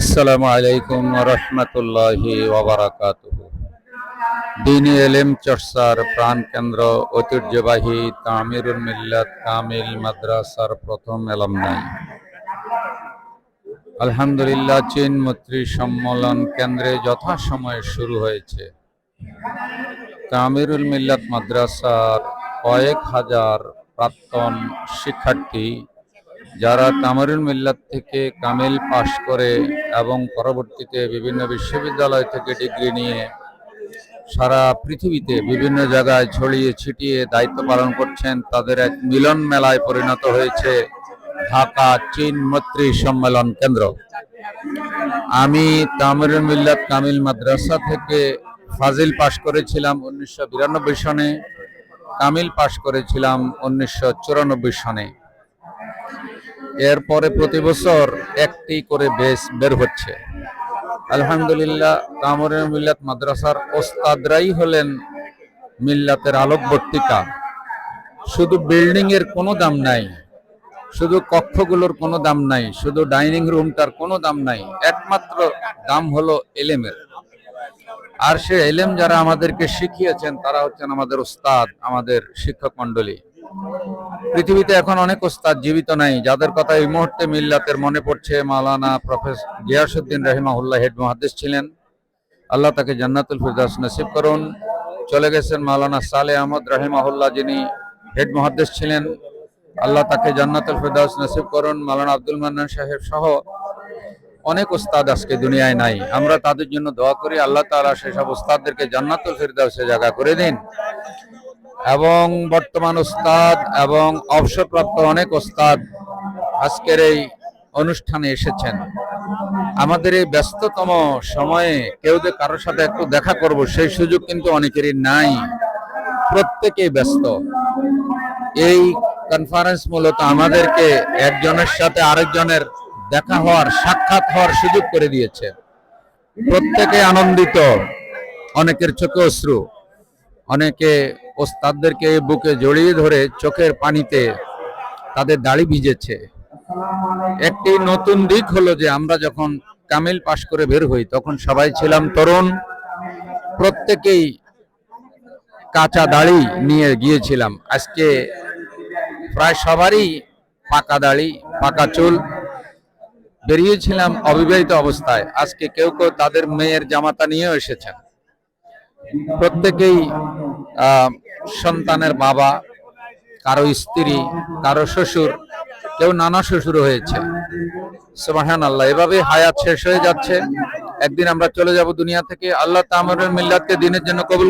আসসালামু আলাইকুম রহমতুল্লাহি ওবরাকাতুহ দিনী এলেম চর্চার প্রাণ কেন্দ্র, ঐতিহ্যবাহী তামিরুল মিল্লাত কামিল মাদ্রাসার প্রথম এলামনাই। আলহামদুলিল্লাহ, চীন মৈত্রী সম্মেলন কেন্দ্রে যথাসময়ে শুরু হয়েছে। তামিরুল মিল্লাত মাদ্রাসার কয়েক হাজার প্রাক্তন শিক্ষার্থী যারা তামারুল মিল্লাত থেকে কামিল পাশ করে এবং পরবর্তীতে বিভিন্ন বিশ্ববিদ্যালয় থেকে ডিগ্রি নিয়ে সারা পৃথিবীতে বিভিন্ন জায়গায় ছড়িয়ে ছিটিয়ে দায়িত্ব পালন করছেন, তাদের এক মিলন মেলায় পরিণত হয়েছে ঢাকা চীন মৈত্রী সম্মেলন কেন্দ্র। আমি তামিরুল মিল্লাত কামিল মাদ্রাসা থেকে ফাজিল পাশ করেছিলাম উনিশশো বিরানব্বই সনে, কামিল পাশ করেছিলাম উনিশশো চুরানব্বই সনে। এরপরে প্রতি বছর একটি করে বেশ বের হচ্ছে। আলহামদুলিল্লাহ কামরের মিল্লাত মাদ্রাসার ওস্তাদরাই হলেন মিল্লাতের আলোকবর্তিকা। শুধু বিল্ডিং এর কোনো দাম নাই, শুধু কক্ষগুলোর কোনো দাম নাই, শুধু ডাইনিং রুমটার কোনো দাম নাই, একমাত্র দাম হলো এলেমের। আর সে এলেম যারা আমাদেরকে শিখিয়েছেন, তারা হচ্ছেন আমাদের ওস্তাদ, আমাদের শিক্ষক মন্ডলী পৃথিবীতে এখন অনেক ওস্তাদ জীবিত নাই, যাদের কথা এই মুহূর্তে মিল্লাতের মনে পড়ছে, মাওলানা প্রফেসর গিয়াসুদ্দিন রহিমাহুল্লাহ হেড মহাদ্দেশ ছিলেন। আল্লাহ তাকে জান্নাতুল ফিরদাউস নসিব করুন। চলে গেছেন মাওলানা সালে আহমদ রহিমাহুল্লাহ, যিনি হেড মহাদ্দেশ ছিলেন। আল্লাহ তাকে জান্নাতুল ফিরদাউস নসিব করুন। মাওলানা আব্দুল মান্নান সাহেব সহ অনেক ওস্তাদ আজকে দুনিয়ায় নাই। আমরা তাদের জন্য দোয়া করি। আল্লাহ তাআলা সেসব ওস্তাদদেরকে জান্নাতুল ফিরদাউসে জায়গা করে দিন। এবং বর্তমান ওস্তাদ এবং অবসরপ্রাপ্ত অনেক ওস্তাদ আজকের এই অনুষ্ঠানে এসেছেন। আমাদের এই ব্যস্ততম সময়ে কেউ যে কারোর সাথে একটু দেখা করব, সেই সুযোগ কিন্তু অনেকেরই নাই। প্রত্যেকেই ব্যস্ত। এই কনফারেন্স মূলত আমাদেরকে একজনের সাথে আরেকজনের দেখা হওয়ার, সাক্ষাৎ হওয়ার সুযোগ করে দিয়েছে। প্রত্যেকে আনন্দিত, অনেকের চোখে অশ্রু। অনেকে ওস্তাদদেরকে বুকে জড়িয়ে ধরে চোখের পানিতে তাদের দাড়ি ভিজেছে। একটি নতুন দিক হলো যে আমরা যখন কামিল পাশ করে বের হই, তখন সবাই ছিলাম তরুণ। প্রত্যেকেই কাঁচা দাড়ি নিয়ে গিয়েছিলাম। আজকে প্রায় সবারই পাকা দাড়ি, পাকা চুল। বেরিয়েছিলাম অবিবাহিত অবস্থায়। আজকে কেউ কেউ তাদের মেয়ের জামাতা নিয়েও এসেছেন। প্রত্যেকেই সন্তানের বাবা, কারও স্ত্রী, কারও শ্বশুর, কেউ নানা শ্বশুর হয়েছে। সোমাহান আল্লাহ এভাবে হায়াত শেষ হয়ে যাচ্ছে। একদিন আমরা চলে যাব দুনিয়া থেকে। আল্লাহ তামরের মিল্লাতকে দিনের জন্য কবুল